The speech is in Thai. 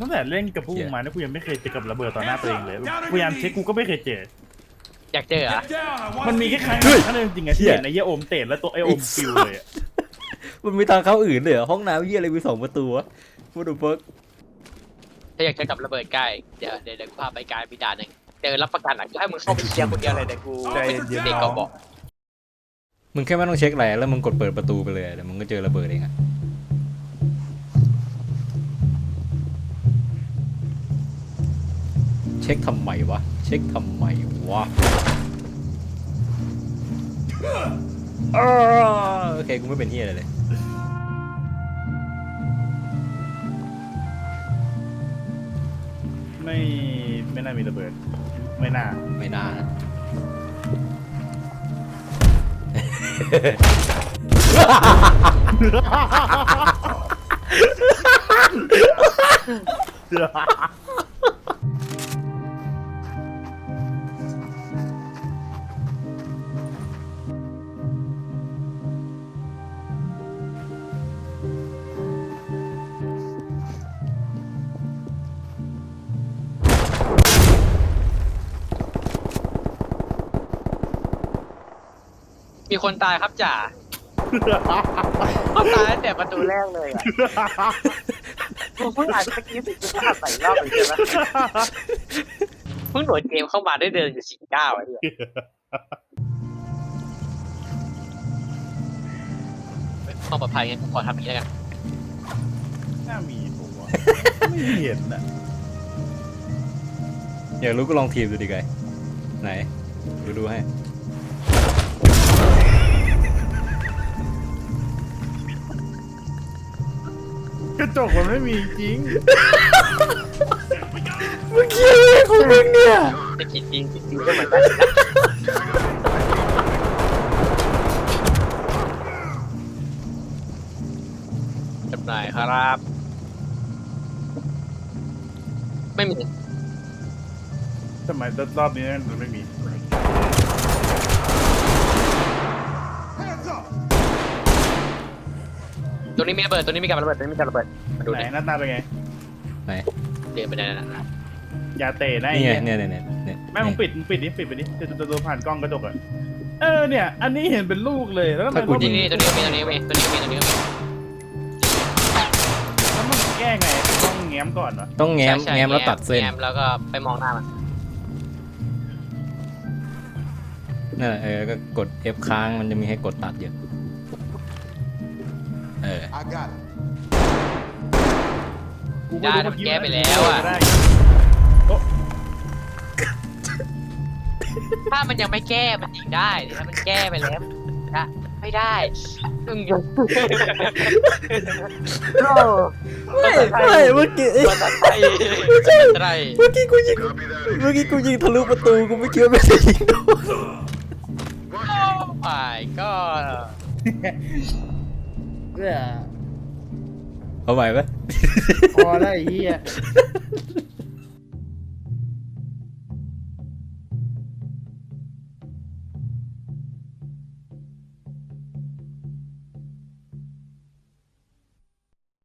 ตั้งแต่เล่นกับพวกมึงมาเนี่ยกูยังไม่เคยเจอกับระเบิดต่อหน้าตัวเองเลยพยายามเช็คกูก็ไม่เคยเจอ อยากเจอเหรอะมันมีแค่ครั้งเดียวครั้งนึงจริงๆอะที่เห็นไอ้เหี้ยโอมเตะแล้วตัวไอ้โอมฟิวเลยอะมันมีทางเข้าอื่นเลยเหรอห้องน้ำเยี่ยอะไรมีสองประตูวะพูดดูเฟิร์กถ้าอยากเจอกับระเบิดใกล้เดี๋ยวเดี๋ยวเดี๋ยวกูพาไปกายพิดานหนึ่งเจอรับประกันอะกูให้มึงเข้าไปเคลียร์คนเดียวเลยเดี๋ยวกูใจเป็นเย็นเด็กๆกน้อองบอกมึงแค่ไม่ต้องเช็คอะไรแล้วมึงกดเปิดประตูไปเลยเดี๋ยวมึงก็เจอระเบิดเองอะ ช็คทำไมวะ เช็คทำไมวะอ้าวโอเคกูไม่เป็นเฮียอะไรเลยไม่ไม่น่ามีระเบิด ไม่น่า ไม่น่านะ มีคนตายครับจ่าเขาตายตั้งแต่ประตูแรกเลยอะกูเพิ่งอ่านเมื่อกี้สิกูก็อ่านใส่รอบเลยใช่ไหมเพิ่งโหลดเกมเข้ามาได้เดือนอยู่สี่เก้าอะเนี่ยความปลอดภัยงั้นกูขอทำอย่างนี้แล้วกันน่ามีผมว่าไม่เห็นอะอยากรู้ก็ลองทีมดูดิไกไหนดูดูให้ กระจกมันไม่มีจริงมึงเคียอะไรของมึงเนี่ยจะคิดจริงคิดจริงก็เหมือนกันจำหน่ายครับ ไม่มี ทำไมรอบนี้มันไม่มี ตัวนี้มีระเบิดตัวนี้มีการระเบิดตัวนี้มีการระเบิดมาดูไหนดิหน้าตาเป็นไง ไหนเดินไปได้นะอย่าเตะนะนี่ไงอ้เนี่ยเนี่ยเนี่ยเนี่ยแม่งมึงปิดมึงปิดดิปิดไปดิจะจะดูผ่านกล้องกระจกอะเออเนี่ย อันนี้เห็นเป็นลูกเลยแล้วทำไมนี่นี่ตัวนี้มีตัวนี้มีตัวนี้มีตัวนี้มี แล้วมันแก้ไงต้องแง้มก่อนเหรอต้องแง้มใช่ใช่แง้มแล้วตัดเส้นแง้มแล้วก็ไปมองหน้ามันนั่นแหละเออก็กด F ค้างมันจะมีให้กดตัดเยอะ เออ I got it. กูได้รู้มันแก้ไปแล้วอะได้ถ้ามันยังไม่แก้มันยิงได้แต่ถ้ามันแก้ไปแล้วมันได้ไม่ได้มึงยังโอ้ไม่ไม่เมื่อกี้ภาษาไทยภาษาไทยเมื่อกี้กูยิงเมื่อกี้กูยิงทะลุประตูกูไม่คิดว่าไม่ได้ยิงโดน ไปก็เอาใหม่ไหมพอแล้วไอ้เหี้ย